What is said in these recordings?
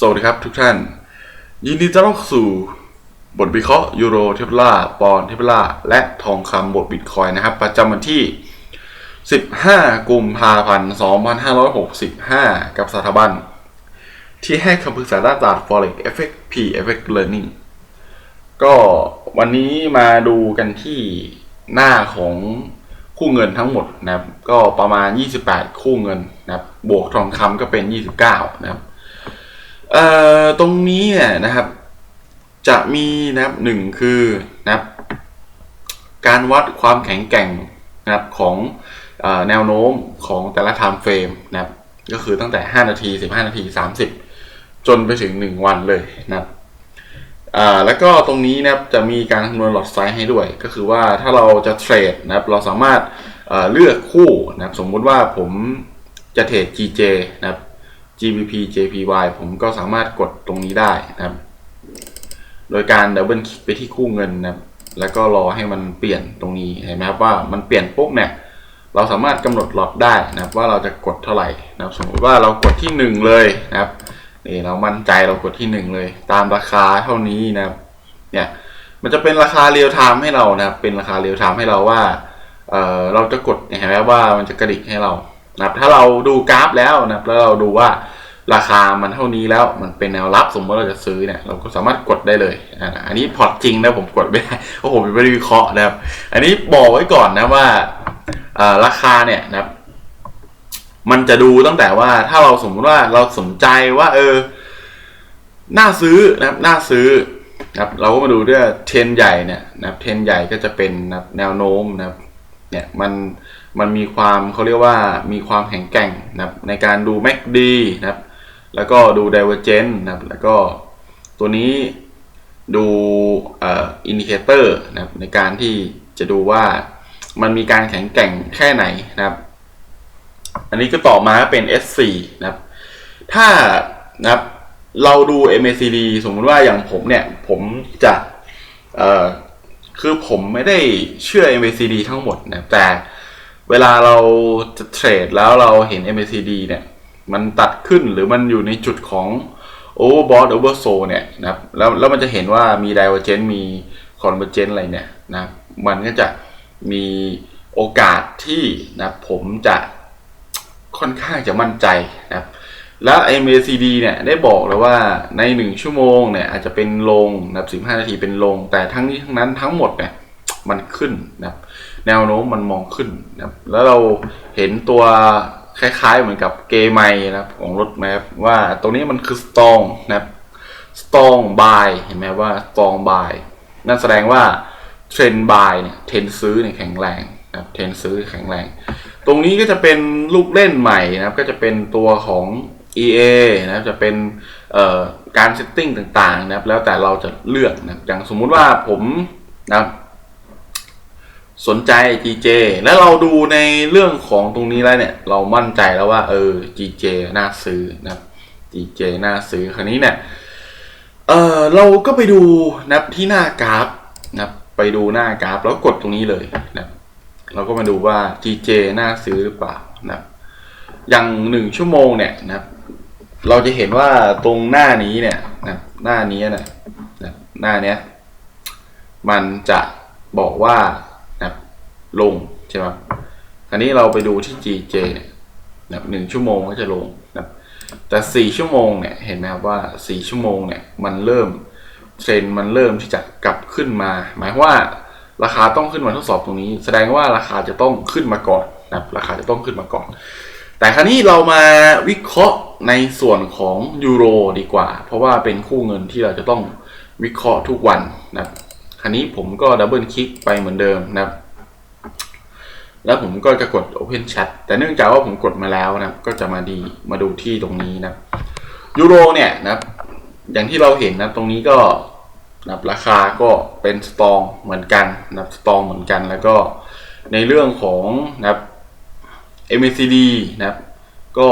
สวัสดีครับทุกท่าน ยินดีต้อนรับสู่บทวิเคราะห์ยูโรเทปล่าปอนเทปล่าและทองคำบทบิตคอยนะครับ ประจำวันที่ 15 กุมภาพันธ์ 2565 กับสถาบัน ที่ให้คำปรึกษาด้านตลาด Forex Effect P Effect Learning ก็วันนี้มาดูกันที่หน้าของคู่เงินทั้งหมดนะครับ ก็ประมาณ 28 คู่เงินนะครับ บวกทองคำก็เป็น 29 นะครับ เอ่อตรงนี้เนี่ยนะครับ จะมีนะครับหนึ่งคือนะครับ การวัดความแข็งแกร่งนะครับของอแนวโน้มของแต่ละ time frame นะครับ ก็คือตั้งแต่ 5 นาที 15 นาที 30 จนไปถึง 1 วันเลยนะครับแล้วก็ตรงนี้นะครับจะมีการคำนวณหลอดไซส์ให้ด้วย ก็คือว่าถ้าเราจะเทรดนะครับ เราสามารถเอ่อเลือกคู่นะครับ สมมุติว่าผมจะเทรด GJ นะครับ GBP JPY ผมก็สามารถกดตรงนี้ได้นะครับ โดยการดับเบิลคลิกไปที่คู่เงินนะครับแล้วก็รอให้มันเปลี่ยนตรงนี้เห็นไหมครับว่ามันเปลี่ยนปุ๊บเนี่ยเราสามารถกำหนดล็อตได้นะครับ ว่าเราจะกดเท่าไหร่นะครับ สมมติว่าเรากดที่หนึ่งเลยนะครับนี่เรามั่นใจเรากดที่หนึ่งเลย ตามราคาเท่านี้นะครับเนี่ยมันจะเป็นราคาเรียลไทม์ให้เรานะครับเป็นราคาเรียลไทม์ให้เราว่าเออเราจะกดเห็นไหมว่ามันจะกระดิกให้เรา นะครับถ้าเราดูกราฟแล้วนะครับแล้วเราดูว่าราคามันเท่านี้แล้วมันเป็นแนวรับสมมติเราจะซื้อเนี่ยเราก็สามารถกดได้เลยอันนี้พอร์ตจริงนะผมกดไม่ได้เพราะผมไม่ได้วิเคราะห์นะครับ อันนี้บอกไว้ก่อนนะว่าราคาเนี่ยนะครับมันจะดูตั้งแต่ว่าถ้าเราสมมติว่าเราสนใจว่าเออน่าซื้อนะครับน่าซื้อนะครับเราก็มาดูด้วยเทรนใหญ่เนี่ยนะครับเทรนใหญ่ก็จะเป็นนะแนวโน้มนะครับ เนี่ยมันมันมีความเขาเรียกว่ามีความแข็งแกร่งนะครับในการดู MACD นะครับแล้วก็ดู Divergence นะครับแล้วก็ตัวนี้ดูอินดิเคเตอร์นะครับในการที่จะดูว่ามันมีการแข็งแกร่งแค่ไหนนะครับ อันนี้ก็ต่อมาเป็น S4 นะครับ ถ้านะครับเราดู MACD สมมุติว่าอย่างผมเนี่ย ผมจะเอ่อ คือผมไม่ได้เชื่อ MACD ทั้งหมดนะแต่เวลาเราจะเทรดแล้วเราเห็น MACD เนี่ย มันตัดขึ้นหรือมันอยู่ในจุดของ overbought oversold เนี่ยนะครับแล้วแล้วมันจะเห็นว่ามี divergence มี convergence อะไรเนี่ยนะมันก็จะมีโอกาสที่นะผมจะค่อนข้างจะมั่นใจนะครับ แล้ว MACD เนี่ยได้บอกแล้วว่าใน 1 ชั่วโมงเนี่ยอาจจะเป็นลงนะครับ15 นาทีเป็นลง แต่ทั้งนี้ทั้งนั้นทั้งหมดเนี่ยมันขึ้นนะครับแนวโน้มมันมองขึ้นนะครับแล้วเราเห็นตัวคล้ายๆเหมือนกับเกมไมนะครับของรถแมพว่าตรงนี้มันคือ strong นะครับ strong buy เห็นไหมว่า strong buy นั่นแสดงว่าเทรน buy เนี่ยเทรนซื้อเนี่ยแข็งแรงนะครับเทรนซื้อแข็งแรง ตรงนี้ก็จะเป็นลูกเล่นใหม่นะครับก็จะเป็นตัวของ EA นะครับจะเป็นการเซตติ้งต่างๆนะครับแล้วแต่เราจะเลือกนะอย่างสมมุติว่าผมนะสนใจ GJ แล้วเราดูในเรื่องของตรงนี้แล้วเนี่ย เรามั่นใจแล้วว่า เออ GJ น่าซื้อนะ GJ น่าซื้อคราวนี้เนี่ยเออเราก็ไปดูนะที่หน้ากราฟนะไปดูหน้ากราฟแล้วกดตรงนี้เลยนะเราก็มาดูว่า GJ น่าซื้อหรือเปล่านะครับอย่างหนึ่งชั่วโมงเนี่ยนะ เราจะเห็นว่าตรงหน้านี้เนี่ยนะหน้านี้นะนะหน้าเนี้ยมันจะบอกว่านะลงใช่ไหมคราวนี้เราไปดูที่ GJ เนี่ยนะหนึ่งชั่วโมงก็จะลงนะแต่สี่ชั่วโมงเนี่ยเห็นไหมครับว่าสี่ชั่วโมงเนี่ยมันเริ่มเทรนมันเริ่มที่จะกลับขึ้นมา หมายความว่าราคาต้องขึ้นมาทดสอบตรงนี้ แสดงว่าราคาจะต้องขึ้นมาก่อนนะราคาจะต้องขึ้นมาก่อน แต่คราวนี้เรามาวิเคราะห์ในส่วนของยูโรดีกว่า เพราะว่าเป็นคู่เงินที่เราจะต้องวิเคราะห์ทุกวันนะครับคราวนี้ผมก็ดับเบิลคลิกไปเหมือนเดิมนะครับ แล้วผมก็จะกด Open Chat แต่เนื่องจากว่าผมกดมาแล้วนะครับก็จะมาดีมาดูที่ตรงนี้นะยูโรเนี่ยนะครับอย่างที่เราเห็นนะตรงนี้ก็นะราคาก็เป็นสตองเหมือนกันนะสตองเหมือนกันแล้วก็ในเรื่องของนะครับ MACD นะครับก็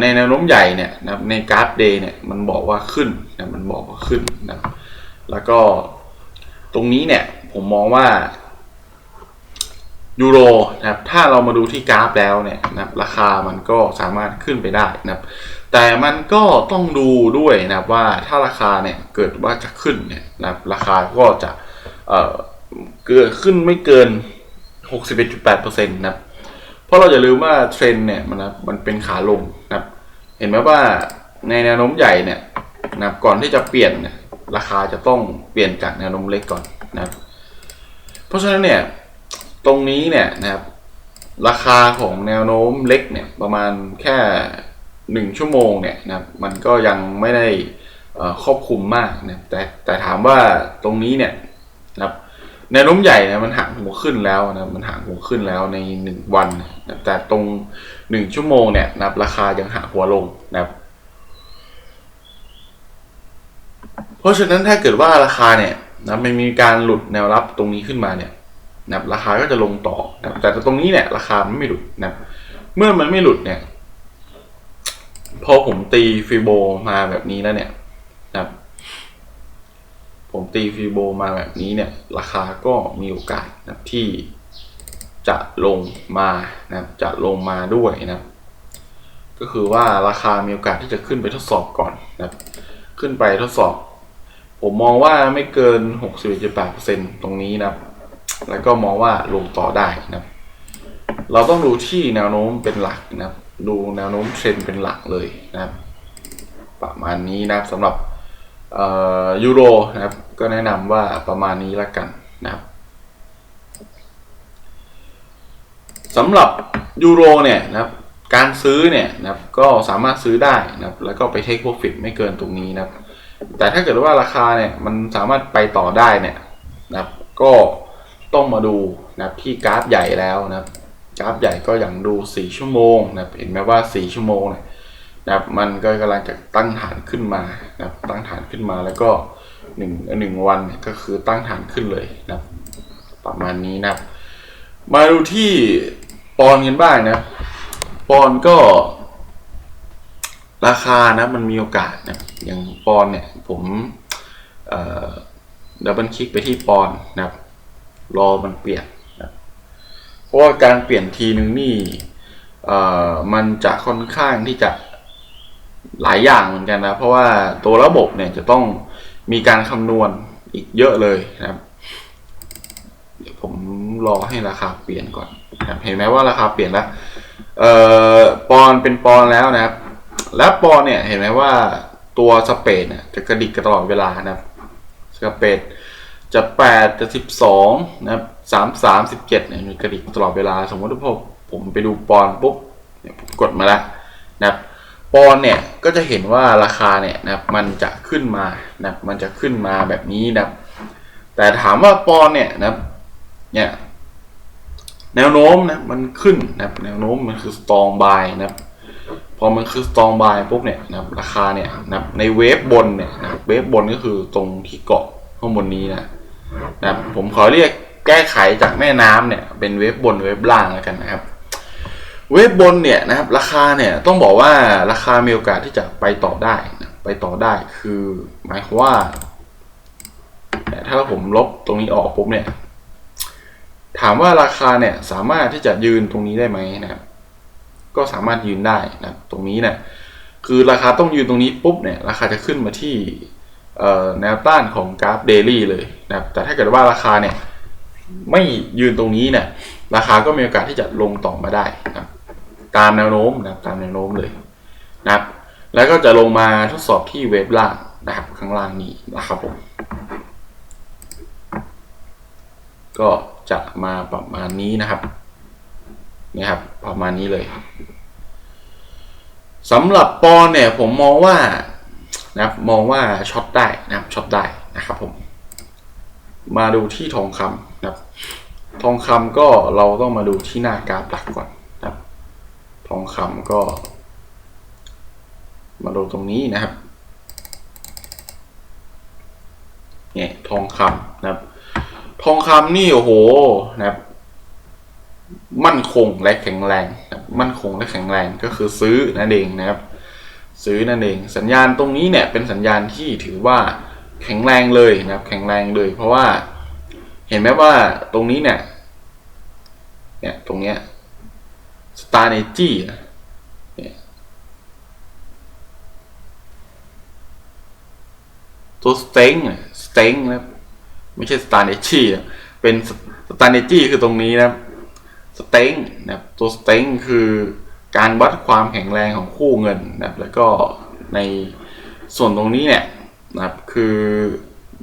ในแนวโน้มใหญ่เนี่ยนะครับในกราฟเดย์เนี่ยมันบอกว่าขึ้นนะมันบอกว่าขึ้นนะครับแล้วก็ตรงนี้เนี่ยผมมองว่ายูโรนะครับถ้าเรามาดูที่กราฟแล้วเนี่ยนะครับราคามันก็สามารถขึ้นไปได้นะครับ แต่มันก็ต้องดูด้วยนะครับว่าถ้าราคาเนี่ยเกิดว่าจะขึ้นเนี่ยนะครับราคาก็จะเอ่อเกิดขึ้นไม่เกิน 61.8%นะครับ เพราะเราอย่าลืมว่าเทรนเนี่ยมันนะมันเป็นขาลงนะครับ เห็นไหมว่าในแนวโน้มใหญ่เนี่ยนะครับก่อนที่จะเปลี่ยนเนี่ยราคาจะต้องเปลี่ยนจากแนวโน้มเล็กก่อนนะครับ เพราะฉะนั้นเนี่ยตรงนี้เนี่ยนะครับราคาของแนวโน้มเล็กเนี่ยประมาณแค่หนึ่งชั่วโมงเนี่ยนะครับมันก็ยังไม่ได้ครอบคลุมมากนะแต่แต่ถามว่าตรงนี้เนี่ยนะครับ แนวโน้มใหญ่เนี่ยมันห่างหัวขึ้นแล้วนะมันห่างหัวขึ้นแล้วในหนึ่งวันนะแต่ตรงหนึ่งชั่วโมงเนี่ยนะครับราคายังห่างหัวลงนะครับเพราะฉะนั้นถ้าเกิดว่าราคาเนี่ยนะมันมีการหลุดแนวรับตรงนี้ขึ้นมาเนี่ยนะครับราคาก็จะลงต่อนะแต่ตรงนี้เนี่ยราคามันไม่หลุดนับเมื่อมันไม่หลุดเนี่ยพอผมตีฟิโบมาแบบนี้แล้วเนี่ย ผมตีฟิโบมาแบบนี้เนี่ย ราคาก็มีโอกาสนะที่จะลงมานะครับจะลงมาด้วยนะครับก็คือว่าราคามีโอกาสที่จะขึ้นไปทดสอบก่อนนะครับขึ้นไปทดสอบ ผมมองว่าไม่เกิน 61.8%ตรงนี้นะครับแล้วก็มองว่าลงต่อได้นะครับเราต้องดูที่แนวโน้มเป็นหลักนะครับดูแนวโน้มเทรนด์เป็นหลักเลยนะครับประมาณนี้นะสำหรับ ยูโรนะครับ ก็แนะนำว่าประมาณนี้ละกันนะครับสำหรับยูโรเนี่ยนะครับการซื้อเนี่ยนะครับก็สามารถซื้อได้นะครับแล้วก็ไปเทคโปรฟิตไม่เกินตรงนี้นะครับ แต่ถ้าเกิดว่าราคาเนี่ยมันสามารถไปต่อได้เนี่ยนะครับก็ต้องมาดูนะครับที่กราฟใหญ่แล้วนะครับกราฟใหญ่ก็อย่างดู 4 ชั่วโมงนะครับเห็นไหมว่า 4 ชั่วโมงเนี่ย นะครับมันก็กำลังจะตั้งฐานขึ้นมานะครับตั้งฐานขึ้นมาแล้วก็หนึ่งหนึ่งวันก็คือตั้งฐานขึ้นเลยนะครับ ประมาณนี้นะครับ มาดูที่ปอนกันบ้างนะปอนก็ ราคานะมันมีโอกาสนะอย่างปอนเนี่ยผมดับเบิลคลิกไปที่ปอนนะครับ รอมันเปลี่ยนนะเพราะว่าการเปลี่ยนทีนึงนี่มันจะค่อนข้างที่จะ หลายอย่างเหมือนกันนะ เพราะว่าตัวระบบเนี่ยจะต้องมีการคำนวณอีกเยอะเลยนะครับ เดี๋ยวผมรอให้ราคาเปลี่ยนก่อนนะครับเห็นไหมว่าราคาเปลี่ยนแล้วเอ่อปอนเป็นปอนแล้วนะครับ แล้วปอนเนี่ยเห็นไหมว่าตัวสเปดเนี่ยจะกระดิกกันตลอดเวลานะครับสเปดจะแปดจะสิบสองนะครับสามสามสิบเจ็ดเนี่ยมันกระดิกตลอดเวลา สมมติว่าผมผมไปดูปอนปุ๊บเนี่ยผมกดมาแล้วนะครับ ปอนเนี่ยก็จะเห็นว่าราคาเนี่ยนะมันจะขึ้นมานะมันจะขึ้นมาแบบนี้นะแต่ถามว่าปอนเนี่ยนะเนี่ยแนวโน้มนะมันขึ้นนะแนวโน้มมันคือ strong buy นะพอมันคือ strong buy ปุ๊บเนี่ยนะราคาเนี่ยนะในเวฟบนเนี่ยนะเวฟบนก็คือตรงที่เกาะข้างบนนี้นะนะผมขอเรียกแก้ไขจากแม่น้ำเนี่ยเป็นเวฟบนเวฟล่างแล้วกันนะครับ เวฟบบนเนี่ยนะครับราคาเนี่ยต้องบอกว่าราคามีโอกาสที่จะไปต่อได้นะไปต่อได้คือหมายความว่า ถ้าผมลบตรงนี้ออกปุ๊บเนี่ย ถามว่าราคาเนี่ยสามารถที่จะยืนตรงนี้ได้ไหมนะครับก็สามารถยืนได้นะตรงนี้เนี่ยคือราคาต้องยืนตรงนี้ปุ๊บเนี่ยราคาจะขึ้นมาที่แนวต้านของกราฟเดลี่เลยนะครับแต่ถ้าเกิดว่าราคาเนี่ยไม่ยืนตรงนี้เนี่ยราคาก็มีโอกาสที่จะลงต่อมาได้นะครับ ตามแนวโน้มนะครับตามแนวโน้มเลยนะครับ แล้วก็จะลงมาทดสอบที่เวฟล่างนะครับข้างล่างนี้นะครับผม ก็จะมาประมาณนี้นะครับนี่ครับประมาณนี้เลยสำหรับปอนเนี่ยผมมองว่านะครับมองว่าช็อตได้นะครับช็อตได้นะครับผม มาดูที่ทองคำนะครับ ทองคำก็เราต้องมาดูที่หน้ากราฟหลักก่อน ทองคำก็ มาดูตรงนี้นะครับเนี่ยทองคำนะครับ ทองคำนี่โอ้โหนะครับ มั่นคงและแข็งแรงนะมั่นคงและแข็งแรงก็คือซื้อนั่นเองนะครับ ซื้อนั่นเอง สัญญาณตรงนี้เนี่ยเป็นสัญญาณที่ถือว่าแข็งแรงเลยนะครับ แข็งแรงเลย เพราะว่าเห็นไหมว่าตรงนี้เนี่ยเนี่ยตรงเนี้ย สตาร์เนจี้ตัวสเต็งสเต็งนะไม่ใช่สตาร์เนจี้เป็นสตาร์เนจี้คือตรงนี้นะสเต็งนะตัวสเต็งคือการวัดความแข็งแรงของคู่เงินนะแล้วก็ในส่วนตรงนี้เนี่ยนะครับคือ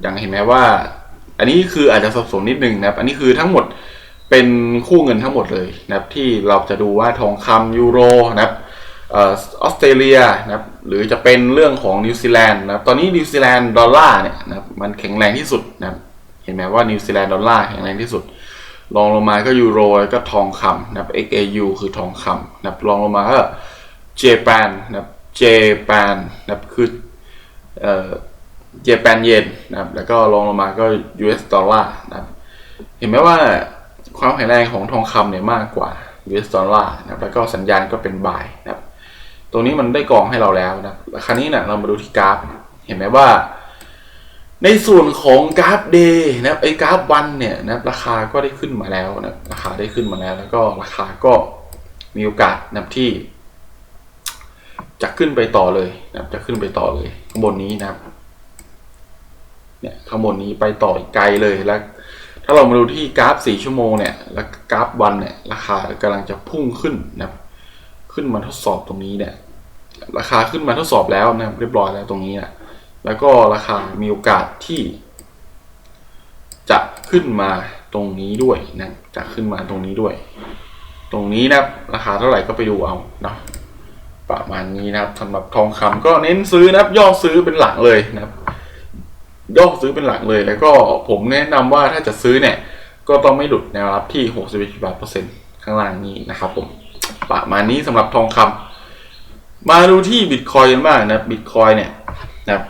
อย่างเห็นไหมว่า อันนี้คืออาจจะสับสนนิดนึงนะครับ อันนี้คือทั้งหมด เป็นคู่เงินทั้งหมดเลยนะครับที่เราจะดูว่าทองคำยูโรนะครับออสเตรเลียนะครับหรือจะเป็นเรื่องของนิวซีแลนด์นะครับตอนนี้นิวซีแลนด์ดอลลาร์เนี่ยนะครับมันแข็งแรงที่สุดนะครับเห็นไหมว่านิวซีแลนด์ดอลลาร์แข็งแรงที่สุดรองลงมาก็ยูโรแล้วก็ทองคำนะครับ XAU คือทองคำนะครับรองลงมาก็เจแปนนะครับเจแปนนะครับคือเอ่อเจแปนเยนนะครับแล้วก็รองลงมาก็ US ดอลลาร์นะครับเห็นไหมว่า ความแข็งแรงของทองคำเนี่ยมากกว่า US ดอลลาร์นะครับแล้วก็สัญญาณก็เป็นบายนะครับตรงนี้มันได้กองให้เราแล้วนะคราวนี้เนี่ยเรามาดูที่กราฟ เห็นไหมว่า ในส่วนของกราฟเดย์นะครับไอ้กราฟวันเนี่ยนะราคาก็ได้ขึ้นมาแล้วนะราคาได้ขึ้นมาแล้ว แล้วก็ราคาก็มีโอกาสนะที่จะขึ้นไปต่อเลยนะจะขึ้นไปต่อเลยข้างบนนี้นะครับเนี่ยข้างบนนี้ไปต่ออีกไกลเลยแล้ว ถ้าเรามาดูที่กราฟ 4 ชั่วโมงเนี่ย แล้วกราฟวันเนี่ย ราคากำลังจะพุ่งขึ้นนะครับ ขึ้นมาทดสอบตรงนี้เนี่ย ราคาขึ้นมาทดสอบแล้วนะครับ เรียบร้อยแล้วตรงนี้นะแล้วก็ราคามีโอกาสที่ จะขึ้นมาตรงนี้ด้วยนะ จะขึ้นมาตรงนี้ด้วย ตรงนี้นะครับ ราคาเท่าไหร่ก็ไปดูเอาเนาะประมาณนี้นะครับสำหรับทองคำก็เน้นซื้อนะครับย่อซื้อเป็นหลักเลยนะครับ ย่อซื้อเป็นหลักเลย แล้วก็ผมแนะนำว่าถ้าจะซื้อเนี่ย ก็ต้องไม่หลุดแนวรับที่61บาทเปอร์เซ็นต์ข้างล่างนี้นะครับผมประมาณนี้สำหรับทองคำมาดูที่บิตคอยกันบ้างนะบิตคอยเนี่ยนะครับ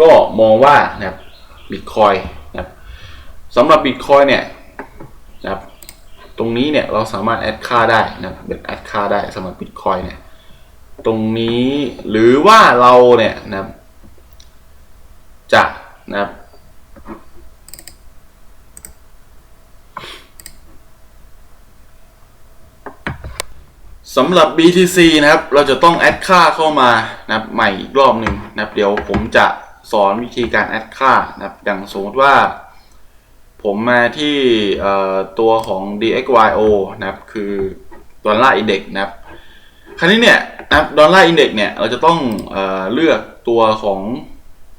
ก็มองว่านะครับบิตคอยนะครับสำหรับบิตคอยเนี่ยนะครับตรงนี้เนี่ยเราสามารถแอดค่าได้นะครับเป็นแอดค่าได้สำหรับบิตคอยเนี่ยตรงนี้หรือว่าเราเนี่ยนะครับจะ นะครับ สำหรับ BTC นะครับ เราจะต้องแอดค่าเข้ามานะครับใหม่อีกรอบหนึ่งนะครับ เดี๋ยวผมจะสอนวิธีการแอดค่านะครับอย่างสมมติว่า ผมมาที่ตัวของ DXYO นะครับ คือดอลลาร์อินเด็กนะครับ คราวนี้เนี่ยนะครับดอลลาร์อินเด็กเนี่ย เราจะต้องเอเลือกตัวของ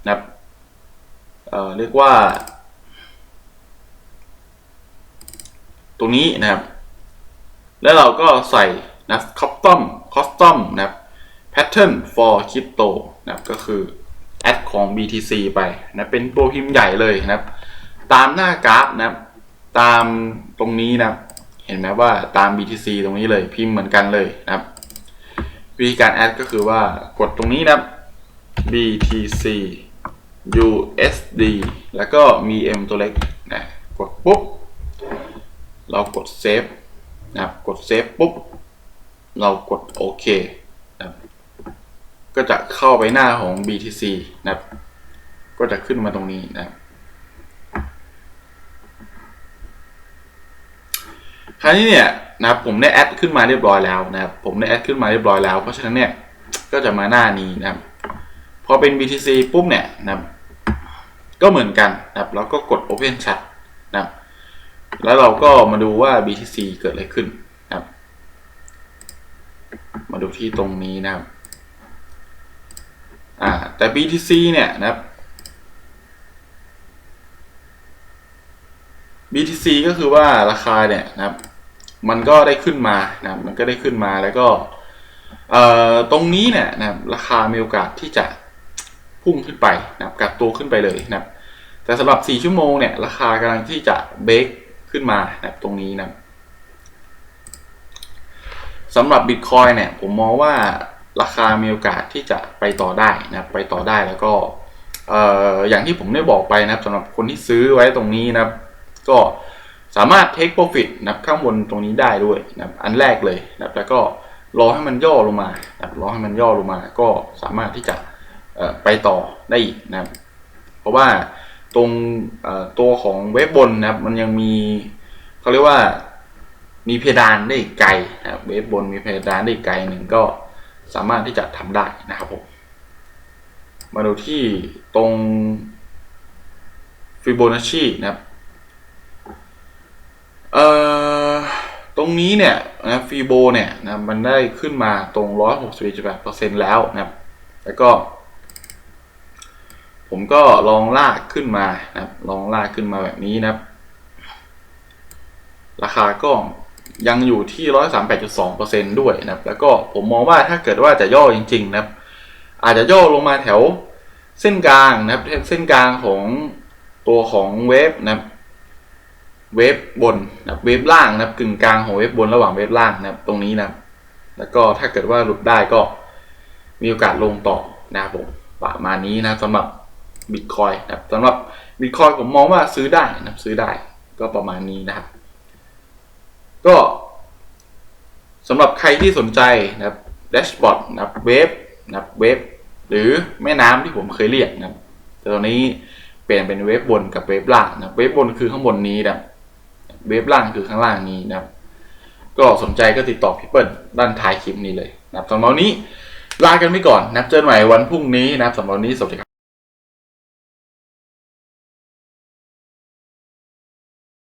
นะครับ เอ่อเรียกว่า ตรงนี้นะครับ แล้วเราก็ใส่นะคอสตอมคอสตอมนะครับ pattern for crypto นะครับก็คือแอดของ BTC ไปนะเป็นตัวพิมพ์ใหญ่เลยนะครับ ตามหน้ากราฟนะครับ ตามตรงนี้นะครับ เห็นไหมว่าตาม BTC ตรงนี้เลยพิมพ์เหมือนกันเลยนะครับวิธีการแอดก็คือว่ากดตรงนี้นะครับ BTC USD แล้วก็มี M ตัวเล็กนะกดปุ๊บ เรากดเซฟนะครับกดเซฟปุ๊บ เรากดโอเคนะครับก็จะเข้าไปหน้าของ BTC นะครับ ก็จะขึ้นมาตรงนี้นะครับคราวนี้เนี่ยนะครับผมได้แอดขึ้นมาเรียบร้อยแล้วนะครับผมได้แอดขึ้นมาเรียบร้อยแล้ว เพราะฉะนั้นเนี่ยก็จะมาหน้านี้นะครับพอเป็น BTC ปุ๊บเนี่ยนะครับ ก็เหมือนกันนะครับแล้วก็กด Open Chat นะครับแล้วเราก็มาดูว่า BTC เกิดอะไรขึ้นนะครับ มาดูที่ตรงนี้นะครับอ่าแต่ BTC เนี่ยนะครับ BTC ก็คือว่าราคาเนี่ยนะครับ มันก็ได้ขึ้นมานะครับมันก็ได้ขึ้นมาแล้วก็เอ่อตรงนี้เนี่ยนะครับราคามีโอกาสที่จะ พุ่งขึ้นไปนะครับกัดตัวขึ้นไปเลยนะครับแต่สำหรับ 4 ชั่วโมงเนี่ยราคากำลังที่จะเบรกขึ้นมานะครับตรงนี้นะครับสำหรับ Bitcoin เนี่ยผมมองว่าราคามีโอกาสที่จะไปต่อได้นะครับไปต่อได้แล้วก็เอ่อย่างที่ผมได้บอกไปนะครับสำหรับคนที่ซื้อไว้ตรงนี้นะครับ ก็สามารถ take profit นะครับข้างบนตรงนี้ได้ด้วยนะครับอันแรกเลยนะครับแล้วก็รอให้มันย่อลงมานะครับรอให้มันย่อลงมา ก็สามารถที่จะ ไปต่อได้อีกนะครับ เพราะว่าตรงตัวของเว็บบนนะครับ มันยังมีเขาเรียกว่ามีเพดานได้กไกลนะครับเว็บบนมีเพดานได้กไกลหนึ่งก็สามารถที่จะทำได้นะครับผมมาดูที่ตรงฟิโบนัชชีนะครับเอ่อตรงนี้เนี่ยนะฟีโบเนี่ยนะมันได้ขึ้นมาตรง 161.8%แล้วนะครับแล้วก็ ผมก็ลองลากขึ้นมานะครับ ลองลากขึ้นมาแบบนี้นะครับ ราคาก็ยังอยู่ที่138.2%ด้วยนะครับ แล้วก็ผมมองว่าถ้าเกิดว่าจะย่อจริง ๆ นะครับ อาจจะย่อลงมาแถวเส้นกลางนะครับ เส้นกลางของตัวของเวฟนะครับ เวฟบนนะครับ เวฟล่างนะครับ กึ่งกลางของเวฟบนระหว่างเวฟล่างนะครับ ตรงนี้นะครับ แล้วก็ถ้าเกิดว่าหลุดได้ก็มีโอกาสลงต่อนะครับผมประมาณนี้นะสำหรับ บิตคอยนะครับสำหรับบิตคอยผมมองว่าซื้อได้นะครับซื้อได้ก็ประมาณนี้นะครับ ก็สำหรับใครที่สนใจนะครับแดชบอร์ดนะครับเวฟนะครับเวฟหรือแม่น้ำที่ผมเคยเรียกนะครับแต่ตอนนี้เปลี่ยนเป็นเวฟบนกับเวฟล่างนะเวฟบนคือข้างบนนี้นะครับเวฟล่างคือข้างล่างนี้นะครับ ก็สนใจก็ติดต่อพี่เปิ้ลด้านท้ายคลิปนี้เลยนะครับสำหรับวันนี้ลากันไปก่อนนะครับเจอกันใหม่วันพรุ่งนี้นะครับสำหรับวันนี้สวัสดีครับ